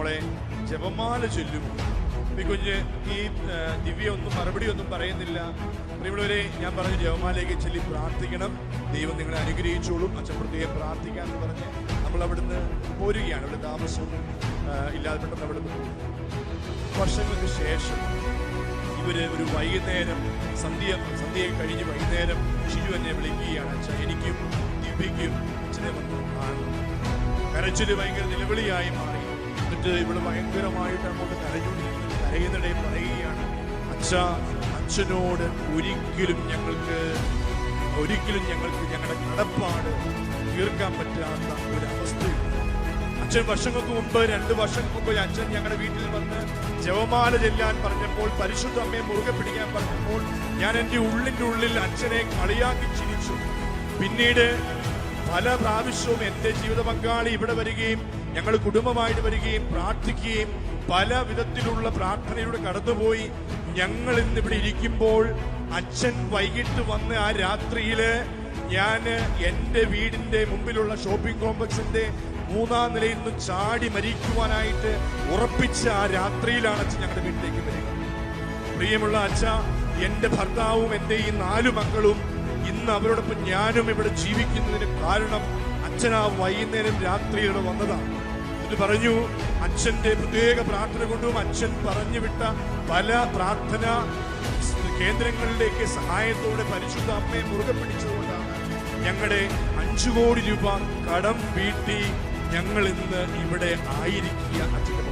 മോളെ ജപമാല ചൊല്ലും ഈ കുഞ്ഞ് ഈ ദിവ്യൊന്നും മറുപടി ഒന്നും പറയുന്നില്ല. പ്രിയമുള്ളവരെ ഞാൻ പറഞ്ഞു ജപമാലയ്ക്ക് ചൊല്ലി പ്രാർത്ഥിക്കണം. ദൈവം നിങ്ങളെ അനുഗ്രഹിച്ചോളും. അച്ഛൻ പ്രത്യേകം പ്രാർത്ഥിക്കാൻ എന്ന് പറഞ്ഞ് നമ്മൾ അവിടുന്ന് പോരുകയാണ്. ഇവിടെ താമസവും ഇല്ലാതെ പെട്ടെന്ന് അവിടുന്ന് പോകും. വർഷങ്ങൾക്ക് ശേഷം ഇവർ ഒരു വൈകുന്നേരം സന്ധ്യ സന്ധ്യ കഴിഞ്ഞ് വൈകുന്നേരം ഷിജു എന്നെ വിളിക്കുകയാണ്. അച്ഛൻ എനിക്കും ദിവ്യയ്ക്കും അച്ഛനെ വന്ന് കാണും കരച്ചിൽ ഭയങ്കര നിലവിളിയായി മാറി. എന്നിട്ട് ഇവിടെ ഭയങ്കരമായിട്ട് അങ്ങോട്ട് കരഞ്ഞുകൊണ്ടിരിക്കുന്നു കരയുന്നിടയിൽ പറയുകയാണ് അച്ഛ അച്ഛനോട് ഒരിക്കലും ഞങ്ങൾക്ക് ഒരിക്കലും ഞങ്ങൾക്ക് ഞങ്ങളുടെ കടപ്പാട് തീർക്കാൻ പറ്റാത്ത ഒരു അവസ്ഥയുണ്ട്. അച്ഛൻ വർഷങ്ങൾക്ക് മുമ്പ് രണ്ട് വർഷങ്ങൾക്ക് മുമ്പ് അച്ഛൻ ഞങ്ങളുടെ വീട്ടിൽ വന്ന് ജവമാല ചെല്ലാൻ പറഞ്ഞപ്പോൾ പരിശുദ്ധ അമ്മയെ മുറുകെ പിടിക്കാൻ പറഞ്ഞപ്പോൾ ഞാൻ എന്റെ ഉള്ളിന്റെ ഉള്ളിൽ അച്ഛനെ കളിയാക്കി ചിരിച്ചു. പിന്നീട് പല പ്രാവശ്യവും എന്റെ ജീവിത പങ്കാളി ഇവിടെ വരികയും ഞങ്ങൾ കുടുംബമായിട്ട് വരികയും പ്രാർത്ഥിക്കുകയും പല വിധത്തിലുള്ള പ്രാർത്ഥനയിലൂടെ കടന്നുപോയി. ഞങ്ങൾ ഇന്ന് ഇവിടെ ഇരിക്കുമ്പോൾ അച്ഛൻ വൈകിട്ട് വന്ന് ആ രാത്രിയിൽ ഞാൻ എന്റെ വീടിന്റെ മുമ്പിലുള്ള ഷോപ്പിംഗ് കോംപ്ലക്സിന്റെ മൂന്നാം നിലയിൽ നിന്ന് ചാടി മരിക്കുവാനായിട്ട് ഉറപ്പിച്ച ആ രാത്രിയിലാണ് അച്ഛൻ ഞങ്ങളുടെ വീട്ടിലേക്ക് വരിക. പ്രിയമുള്ള അച്ഛ എന്റെ ഭർത്താവും എന്റെ ഈ നാലു മക്കളും ഇന്ന് അവരോടൊപ്പം ഞാനും ഇവിടെ ജീവിക്കുന്നതിന് കാരണം അച്ഛനാ വൈകുന്നേരം ഇവിടെ വന്നതാണ്. എന്നിട്ട് പറഞ്ഞു അച്ഛന്റെ പ്രത്യേക പ്രാർത്ഥന കൊണ്ടും അച്ഛൻ പറഞ്ഞു വിട്ട പല പ്രാർത്ഥന കേന്ദ്രങ്ങളിലേക്ക് സഹായത്തോടെ പരിശുദ്ധ അമ്മയെ മുറുകെ പിടിച്ചതുകൊണ്ടാണ് ഞങ്ങളുടെ അഞ്ചു കോടി രൂപ കടം വീട്ടി ഞങ്ങൾ ഇന്ന് ഇവിടെ ആയിരിക്കുക അച്ഛന്റെ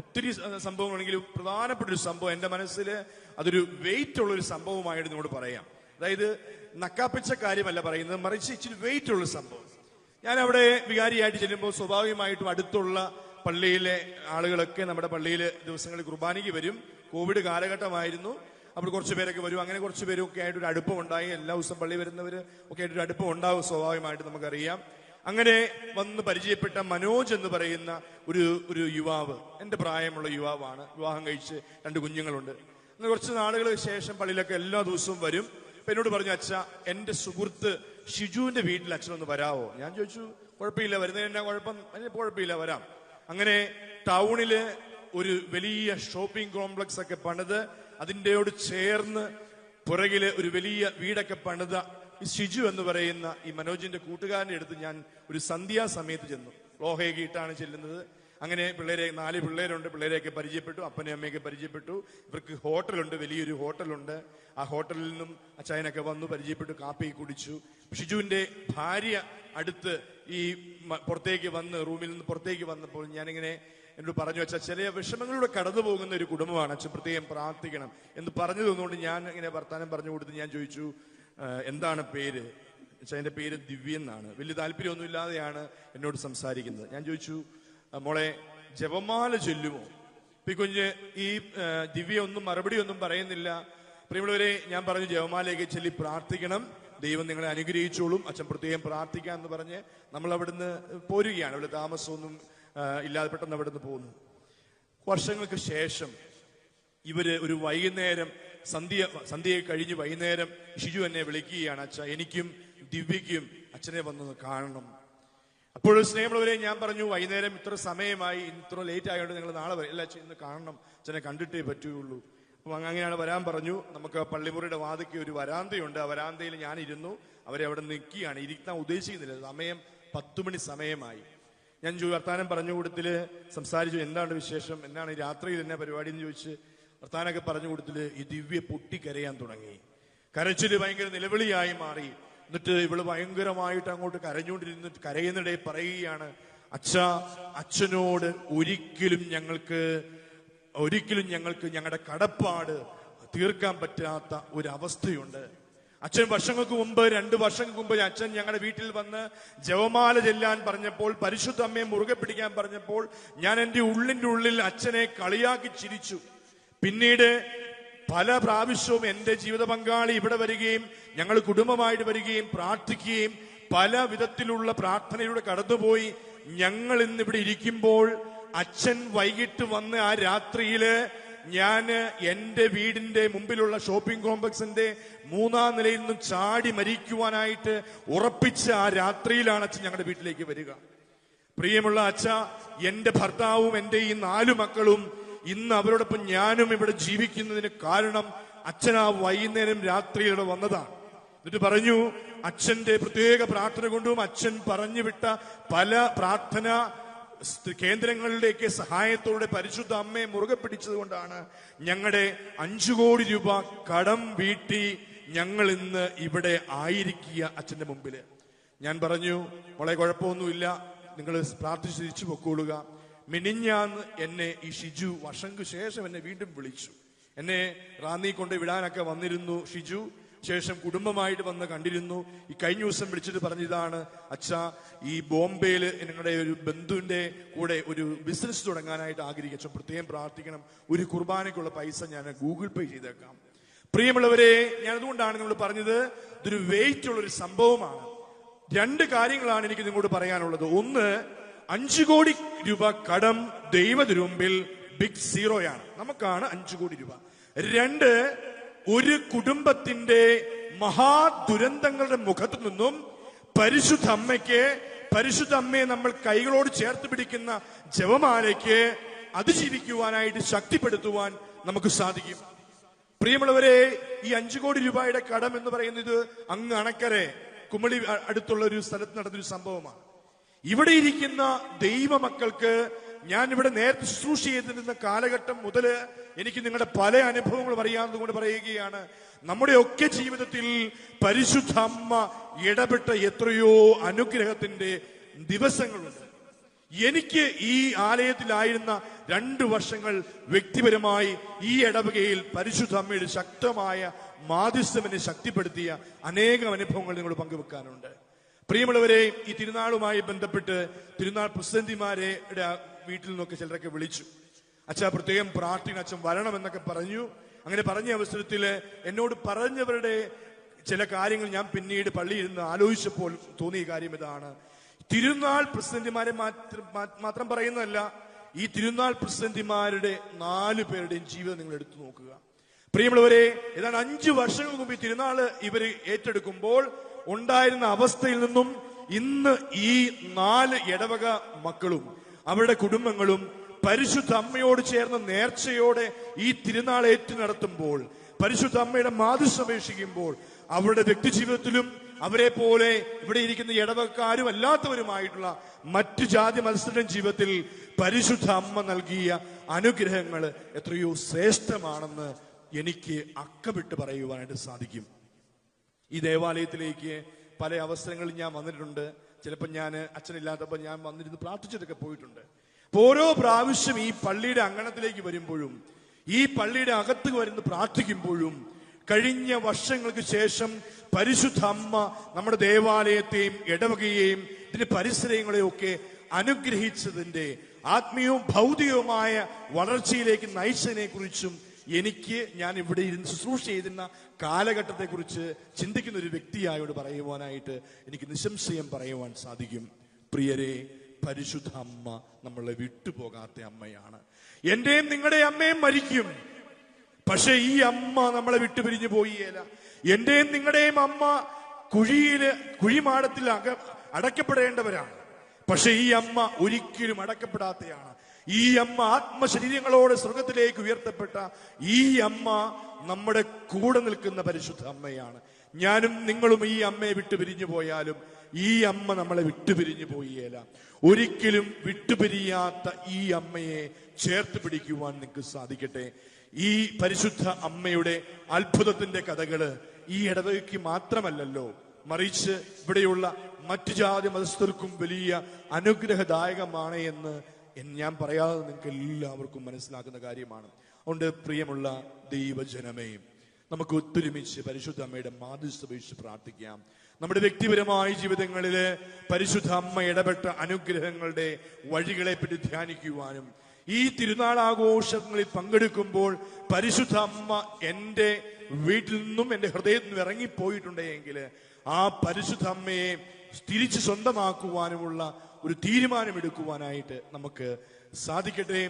ഒത്തിരി സംഭവങ്ങളെങ്കിലും പ്രധാനപ്പെട്ട ഒരു സംഭവം എന്റെ മനസ്സിൽ അതൊരു വെയിറ്റ് ഉള്ള ഒരു സംഭവമായിട്ട് നിങ്ങളോട് പറയാം. അതായത് നക്കാപ്പിച്ച കാര്യമല്ല പറയുന്നത് മറിച്ച് ഇച്ചിരി വെയിറ്റ് ഉള്ള സംഭവം. ഞാൻ അവിടെ വികാരിയായിട്ട് ചെല്ലുമ്പോൾ സ്വാഭാവികമായിട്ടും അടുത്തുള്ള പള്ളിയിലെ ആളുകളൊക്കെ നമ്മുടെ പള്ളിയിൽ ദിവസങ്ങളിൽ കുർബാനയ്ക്ക് വരും. കോവിഡ് കാലഘട്ടമായിരുന്നു. അപ്പോൾ കുറച്ച് പേരൊക്കെ വരും. അങ്ങനെ കുറച്ച് പേരൊക്കെ ഒക്കെ ആയിട്ട് ഒരു അടുപ്പം ഉണ്ടായി. എല്ലാ ദിവസം പള്ളി വരുന്നവർ ഒക്കെ ആയിട്ടൊരു അടുപ്പം ഉണ്ടാവും സ്വാഭാവികമായിട്ട് നമുക്കറിയാം. അങ്ങനെ വന്ന് പരിചയപ്പെട്ട മനോജ് എന്ന് പറയുന്ന ഒരു ഒരു യുവാവ് എന്റെ പ്രായമുള്ള യുവാവാണ്. വിവാഹം കഴിച്ച് രണ്ട് കുഞ്ഞുങ്ങളുണ്ട്. അങ്ങനെ കുറച്ച് നാളുകൾക്ക് ശേഷം പള്ളിയിലൊക്കെ എല്ലാ ദിവസവും വരും. അപ്പം എന്നോട് പറഞ്ഞു അച്ഛ എന്റെ സുഹൃത്ത് ഷിജുവിന്റെ വീട്ടിൽ അച്ഛനൊന്ന് വരാവോ? ഞാൻ ചോദിച്ചു കുഴപ്പമില്ല വരുന്നതിന് കുഴപ്പം? കുഴപ്പമില്ല വരാം. അങ്ങനെ ടൗണിൽ ഒരു വലിയ ഷോപ്പിംഗ് കോംപ്ലക്സ് ഒക്കെ പണിത് അതിന്റെയോട് ചേർന്ന് പുറകിൽ ഒരു വലിയ വീടൊക്കെ പണിത ഷിജു എന്ന് പറയുന്ന ഈ മനോജിന്റെ കൂട്ടുകാരന്റെ അടുത്ത് ഞാൻ ഒരു സന്ധ്യാസമയത്ത് ചെന്നു. ലോഹയകീട്ടാണ് ചെല്ലുന്നത്. അങ്ങനെ പിള്ളേരെ നാല് പിള്ളേരുണ്ട്. പിള്ളേരെയൊക്കെ പരിചയപ്പെട്ടു. അപ്പനെയും അമ്മയൊക്കെ പരിചയപ്പെട്ടു. ഇവർക്ക് ഹോട്ടലുണ്ട്. വലിയൊരു ഹോട്ടലുണ്ട്. ആ ഹോട്ടലിൽ നിന്നും അച്ചായനൊക്കെ വന്നു പരിചയപ്പെട്ടു കാപ്പി കുടിച്ചു. ഷിജുവിന്റെ ഭാര്യ അടുത്ത് ഈ പുറത്തേക്ക് വന്ന് റൂമിൽ നിന്ന് പുറത്തേക്ക് വന്നപ്പോൾ ഞാനിങ്ങനെ എന്നോട് പറഞ്ഞു വെച്ചാൽ ചില വിഷമങ്ങളിലൂടെ കടന്നു പോകുന്ന ഒരു കുടുംബമാണ്. അച്ഛൻ പ്രത്യേകം പ്രാർത്ഥിക്കണം. എന്ന് പറഞ്ഞു തന്നുകൊണ്ട് ഞാൻ ഇങ്ങനെ വർത്താനം പറഞ്ഞു കൊടുത്ത് ഞാൻ ചോദിച്ചു "ആ, എന്താണ് പേര്? എന്റെ പേര് ദിവ്യ എന്നാണ്. വലിയ താല്പര്യമൊന്നുമില്ലാതെയാണ് എന്നോട് സംസാരിക്കുന്നത്. ഞാൻ ചോദിച്ചു മോളെ ജപമാല ചൊല്ലുമോ? ഈ കുഞ്ഞ് ഈ ദിവ്യ ഒന്നും മറുപടി ഒന്നും പറയുന്നില്ല. പ്രിയമുള്ളവരെ ഞാൻ പറഞ്ഞു ജപമാലയൊക്കെ ചൊല്ലി പ്രാർത്ഥിക്കണം. ദൈവം നിങ്ങളെ അനുഗ്രഹിച്ചോളും. അച്ഛൻ പ്രത്യേകം പ്രാർത്ഥിക്കാം എന്ന് പറഞ്ഞ് നമ്മൾ അവിടുന്ന് പോരുകയാണ്. അവിടെ താമസമൊന്നും ഇല്ലാതെ പെട്ടെന്ന് അവിടുന്ന് പോകുന്നു വർഷങ്ങൾക്ക് ശേഷം ഇവർ ഒരു വൈകുന്നേരം സന്ധ്യ സന്ധ്യ കഴിഞ്ഞ് വൈകുന്നേരം ഷിജു എന്നെ വിളിക്കുകയാണ് അച്ഛ എനിക്കും ദിവ്യയ്ക്കും അച്ഛനെ വന്നൊന്ന് കാണണം. അപ്പോൾ സ്നേഹമുള്ളവരെ ഞാൻ പറഞ്ഞു വൈകുന്നേരം ഇത്ര സമയമായി ഇത്ര ലേറ്റ് ആയതുകൊണ്ട് നിങ്ങൾ നാളെ വരെ അല്ല അച്ഛൻ ഇന്ന് കാണണം അച്ഛനെ കണ്ടിട്ടേ പറ്റുകയുള്ളൂ. അപ്പൊ അങ്ങനെയാണ് വരാൻ പറഞ്ഞു. നമുക്ക് പള്ളിമുറിയുടെ വാതിക്ക് ഒരു വരാന്തയുണ്ട്. ആ വരാന്തയിൽ ഞാൻ ഇരുന്നു അവരെ അവിടെ നിൽക്കുകയാണ്. ഇരിക്കാൻ ഉദ്ദേശിക്കുന്നില്ല. സമയം പത്തു മണി സമയമായി. ഞാൻ വർത്താനം പറഞ്ഞു കൊടുത്തിൽ സംസാരിച്ചു എന്താണ് വിശേഷം? എന്നാണ് രാത്രിയിൽ എന്നെ പരിപാടി? എന്ന് ചോദിച്ച് വർത്താനൊക്കെ പറഞ്ഞു കൊടുത്തിൽ ഈ ദിവ്യ പൊട്ടി കരയാൻ തുടങ്ങി. കരച്ചിൽ ഭയങ്കര നിലവിളിയായി മാറി. എന്നിട്ട് ഇവൾ ഭയങ്കരമായിട്ട് അങ്ങോട്ട് കരഞ്ഞുകൊണ്ടിരുന്നിട്ട് കരയുന്നിടെ പറയുകയാണ് അച്ഛ അച്ഛനോട് ഒരിക്കലും ഞങ്ങൾക്ക് ഒരിക്കലും ഞങ്ങൾക്ക് ഞങ്ങളുടെ കടപ്പാട് തീർക്കാൻ പറ്റാത്ത ഒരു അവസ്ഥയുണ്ട് അച്ഛൻ വർഷങ്ങൾക്ക് മുമ്പ് രണ്ട് വർഷങ്ങൾക്ക് മുമ്പ് അച്ഛൻ ഞങ്ങളുടെ വീട്ടിൽ വന്ന് ജവമാല ചെല്ലാൻ പറഞ്ഞപ്പോൾ പരിശുദ്ധ അമ്മയെ മുറുകെ പിടിക്കാൻ പറഞ്ഞപ്പോൾ ഞാൻ എന്റെ ഉള്ളിന്റെ ഉള്ളിൽ അച്ഛനെ കളിയാക്കി ചിരിച്ചു. പിന്നീട് പല പ്രാവശ്യവും എന്റെ ജീവിത പങ്കാളി ഇവിടെ വരികയും ഞങ്ങൾ കുടുംബമായിട്ട് വരികയും പ്രാർത്ഥിക്കുകയും പല വിധത്തിലുള്ള പ്രാർത്ഥനയിലൂടെ കടന്നുപോയി. ഞങ്ങൾ ഇന്ന് ഇവിടെ ഇരിക്കുമ്പോൾ അച്ഛൻ വൈകിട്ട് വന്ന് ആ രാത്രിയിൽ ഞാൻ എന്റെ വീടിന്റെ മുമ്പിലുള്ള ഷോപ്പിംഗ് കോംപ്ലക്സിന്റെ മൂന്നാം നിലയിൽ നിന്നും ചാടി മരിക്കുവാനായിട്ട് ഉറപ്പിച്ച ആ രാത്രിയിലാണ് അച്ഛൻ ഞങ്ങളുടെ വീട്ടിലേക്ക് വരിക. പ്രിയമുള്ള അച്ഛ എന്റെ ഭർത്താവും എന്റെ ഈ നാലു മക്കളും ഇന്ന് അവരോടൊപ്പം ഞാനും ഇവിടെ ജീവിക്കുന്നതിന് കാരണം അച്ഛൻ ആ വൈകുന്നേരം രാത്രി ഇവിടെ വന്നതാണ്. എന്നിട്ട് പറഞ്ഞു അച്ഛന്റെ പ്രത്യേക പ്രാർത്ഥന കൊണ്ടും അച്ഛൻ പറഞ്ഞു വിട്ട പല പ്രാർത്ഥന കേന്ദ്രങ്ങളിലേക്ക് സഹായത്തോടെ പരിശുദ്ധ അമ്മയെ മുറുകെ പിടിച്ചതുകൊണ്ടാണ് ഞങ്ങളുടെ അഞ്ചു കോടി രൂപ കടം വീട്ടി ഞങ്ങൾ ഇന്ന് ഇവിടെ ആയിരിക്കുക അച്ഛന്റെ മുമ്പിൽ. ഞാൻ പറഞ്ഞു മോളെ കുഴപ്പമൊന്നുമില്ല. നിങ്ങൾ പ്രാർത്ഥിച്ച് തിരിച്ചു പൊക്കോളുക. മിനിഞ്ഞാന്ന് എന്നെ ഈ ഷിജു വർഷങ്ങൾക്ക് ശേഷം എന്നെ വീണ്ടും വിളിച്ചു. എന്നെ റാന്നി കൊണ്ട് വിടാനൊക്കെ വന്നിരുന്നു ഷിജു. ശേഷം കുടുംബമായിട്ട് വന്ന് കണ്ടിരുന്നു. ഈ കഴിഞ്ഞ ദിവസം വിളിച്ചിട്ട് പറഞ്ഞതാണ് അച്ഛാ ഈ ബോംബെയിൽ നിങ്ങളുടെ ഒരു ബന്ധുവിന്റെ കൂടെ ഒരു ബിസിനസ് തുടങ്ങാനായിട്ട് ആഗ്രഹിച്ചു പ്രത്യേകം പ്രാർത്ഥിക്കണം. ഒരു കുർബാനയ്ക്കുള്ള പൈസ ഞാൻ ഗൂഗിൾ പേ ചെയ്തേക്കാം. പ്രിയമുള്ളവരെ ഞാൻ അതുകൊണ്ടാണ് നിങ്ങൾ പറഞ്ഞത് ഇതൊരു വെയിറ്റ് ഉള്ള ഒരു സംഭവമാണ്. രണ്ട് കാര്യങ്ങളാണ് എനിക്ക് നിങ്ങളോട് പറയാനുള്ളത്. ഒന്ന് അഞ്ചു കോടി രൂപ കടം ദൈവതിരുമ്പിൽ ബിഗ് സീറോയാണ് നമുക്കാണ് അഞ്ചു കോടി രൂപ. രണ്ട് ഒരു കുടുംബത്തിന്റെ മഹാദുരന്തങ്ങളുടെ മുഖത്തു നിന്നും പരിശുദ്ധ അമ്മയ്ക്ക് പരിശുദ്ധ അമ്മയെ നമ്മൾ കൈകളോട് ചേർത്ത് പിടിക്കുന്ന ജപമാലയ്ക്ക് അതിജീവിക്കുവാനായിട്ട് ശക്തിപ്പെടുത്തുവാൻ നമുക്ക് സാധിക്കും. പ്രിയമുള്ളവരെ ഈ അഞ്ചു കോടി രൂപയുടെ കടം എന്ന് പറയുന്നത് അങ്ങ് അണക്കരെ കുമളി അടുത്തുള്ള ഒരു സ്ഥലത്ത് നടന്നൊരു സംഭവമാണ്. ഇവിടെ ഇരിക്കുന്ന ദൈവമക്കൾക്ക് ഞാൻ ഇവിടെ നേരത്തെ ശുശ്രൂഷ ചെയ്തിരുന്ന കാലഘട്ടം മുതൽ എനിക്ക് നിങ്ങളുടെ പല അനുഭവങ്ങളും കൊണ്ട് പറയുകയാണ് നമ്മുടെ ഒക്കെ ജീവിതത്തിൽ പരിശുദ്ധ അമ്മ ഇടപെട്ട എത്രയോ അനുഗ്രഹത്തിന്റെ ദിവസങ്ങളുണ്ട്. എനിക്ക് ഈ ആലയത്തിലായിരുന്ന രണ്ട് വർഷങ്ങൾ വ്യക്തിപരമായി ഈ ഇടവകയിൽ പരിശുദ്ധ അമ്മയുടെ ശക്തമായ മാധ്യസ്ഥം ശക്തിപ്പെടുത്തിയ അനേകം അനുഭവങ്ങൾ നിങ്ങൾ പങ്കുവെക്കാനുണ്ട്. പ്രിയമുള്ളവരെ ഈ തിരുനാളുമായി ബന്ധപ്പെട്ട് തിരുനാൾ പ്രസിദ്ധിമാരെ വീട്ടിൽ നിന്നൊക്കെ ചിലരൊക്കെ വിളിച്ചു. അച്ഛാ പ്രത്യേകം പ്രാർത്ഥന അച്ഛൻ വരണം എന്നൊക്കെ പറഞ്ഞു. അങ്ങനെ പറഞ്ഞ അവസരത്തിൽ എന്നോട് പറഞ്ഞവരുടെ ചില കാര്യങ്ങൾ ഞാൻ പിന്നീട് പള്ളിയിൽ നിന്ന് ആലോചിച്ചപ്പോൾ തോന്നിയ കാര്യം ഇതാണ്. തിരുനാൾ പ്രസിഡന്റുമാരെ മാത്രം പറയുന്നതല്ല ഈ തിരുനാൾ പ്രസിഡന്റുമാരുടെ നാല് പേരുടെയും ജീവിതം നിങ്ങൾ എടുത്തു നോക്കുക. പ്രിയമുള്ളവരെ ഏതാണ്ട് അഞ്ചു വർഷങ്ങൾക്ക് മുമ്പ് ഈ തിരുനാൾ ഇവർ ഏറ്റെടുക്കുമ്പോൾ ഉണ്ടായിരുന്ന അവസ്ഥയിൽ നിന്നും ഇന്ന് ഈ നാല് ഇടവക മക്കളും അവരുടെ കുടുംബങ്ങളും പരിശുദ്ധ അമ്മയോട് ചേർന്ന് നേർച്ചയോടെ ഈ തിരുനാൾ ഏറ്റു നടത്തുമ്പോൾ പരിശുദ്ധ അമ്മയുടെ മാതൃസപേക്ഷിക്കുമ്പോൾ അവരുടെ വ്യക്തിജീവിതത്തിലും അവരെ പോലെ ഇവിടെ ഇരിക്കുന്ന ഇടവക്കാരും അല്ലാത്തവരുമായിട്ടുള്ള മറ്റു ജാതി മത്സരം ജീവിതത്തിൽ പരിശുദ്ധ അമ്മ നൽകിയ അനുഗ്രഹങ്ങൾ എത്രയോ ശ്രേഷ്ഠമാണെന്ന് എനിക്ക് അക്കമിട്ട് പറയുവാനായിട്ട് സാധിക്കും. ഈ ദേവാലയത്തിലേക്ക് പല അവസരങ്ങളിൽ ഞാൻ വന്നിട്ടുണ്ട്. ചിലപ്പോൾ ഞാൻ അച്ഛനില്ലാത്തപ്പോൾ ഞാൻ വന്നിരുന്ന് പ്രാർത്ഥിച്ചിട്ടൊക്കെ പോയിട്ടുണ്ട്. അപ്പോൾ ഓരോ പ്രാവശ്യം ഈ പള്ളിയുടെ അങ്കണത്തിലേക്ക് വരുമ്പോഴും ഈ പള്ളിയുടെ അകത്ത് വരുന്ന് പ്രാർത്ഥിക്കുമ്പോഴും കഴിഞ്ഞ വർഷങ്ങൾക്ക് ശേഷം പരിശുദ്ധ അമ്മ നമ്മുടെ ദേവാലയത്തെയും ഇടവകയെയും ഇതിന്റെ പരിസരങ്ങളെയും ഒക്കെ അനുഗ്രഹിച്ചതിന്റെ ആത്മീയവും ഭൗതികവുമായ വളർച്ചയിലേക്ക് നയിച്ചതിനെ കുറിച്ചും എനിക്ക് ഞാൻ ഇവിടെ ഇരുന്ന് ശുശ്രൂഷ ചെയ്തിരുന്ന കാലഘട്ടത്തെ കുറിച്ച് ചിന്തിക്കുന്ന ഒരു വ്യക്തിയായോട് പറയുവാനായിട്ട് എനിക്ക് നിശംശയം പറയുവാൻ സാധിക്കും. പ്രിയരെ പരിശുദ്ധ അമ്മ നമ്മളെ വിട്ടുപോകാത്ത അമ്മയാണ്. എന്റെയും നിങ്ങളുടെ അമ്മയും മരിക്കും. പക്ഷെ ഈ അമ്മ നമ്മളെ വിട്ടുപിരിഞ്ഞു പോയില്ല എന്റെയും നിങ്ങളുടെയും അമ്മ കുഴിയിൽ കുഴിമാടത്തിൽ അക അടക്കപ്പെടേണ്ടവരാണ് പക്ഷെ ഈ അമ്മ ഒരിക്കലും അടക്കപ്പെടാത്തയാണ് ഈ അമ്മ ആത്മശരീരങ്ങളോടെ സ്വർഗത്തിലേക്ക് ഉയർത്തപ്പെട്ട ഈ അമ്മ നമ്മുടെ കൂടെ നിൽക്കുന്ന പരിശുദ്ധ അമ്മയാണ്. ഞാനും നിങ്ങളും ഈ അമ്മയെ വിട്ടുപിരിഞ്ഞു പോയാലും ഈ അമ്മ നമ്മളെ വിട്ടുപിരിഞ്ഞു പോയേല. ഒരിക്കലും വിട്ടുപിരിയാത്ത ഈ അമ്മയെ ചേർത്ത് പിടിക്കുവാൻ നിങ്ങൾക്ക് സാധിക്കട്ടെ. ഈ പരിശുദ്ധ അമ്മയുടെ അത്ഭുതത്തിന്റെ കഥകൾ ഈ ഇടവകയ്ക്ക് മാത്രമല്ലല്ലോ മറിച്ച് ഇവിടെയുള്ള മറ്റു ജാതി മതസ്ഥർക്കും വലിയ അനുഗ്രഹദായകമാണ് എന്ന് ഞാൻ പറയാതെ നിങ്ങൾക്ക് എല്ലാവർക്കും മനസ്സിലാക്കുന്ന കാര്യമാണ്. അതുകൊണ്ട് പ്രിയമുള്ള ദൈവജനമേ നമുക്ക് ഒത്തൊരുമിച്ച് പരിശുദ്ധ അമ്മയുടെ മാതൃസപേക്ഷിച്ച് പ്രാർത്ഥിക്കാം. നമ്മുടെ വ്യക്തിപരമായ ജീവിതങ്ങളിൽ പരിശുദ്ധ അമ്മ ഇടപെട്ട അനുഗ്രഹങ്ങളുടെ വഴികളെ പറ്റി ധ്യാനിക്കുവാനും ഈ തിരുനാൾ ആഘോഷങ്ങളിൽ പങ്കെടുക്കുമ്പോൾ പരിശുദ്ധ അമ്മ എന്റെ വീട്ടിൽ നിന്നും എന്റെ ഹൃദയത്തിൽ നിന്നും ഇറങ്ങിപ്പോയിട്ടുണ്ടെങ്കിൽ ആ പരിശുദ്ധ അമ്മയെ തിരിച്ച് സ്വന്തമാക്കുവാനുമുള്ള ഒരു തീരുമാനമെടുക്കുവാനായിട്ട് നമുക്ക് സാധിക്കട്ടെ.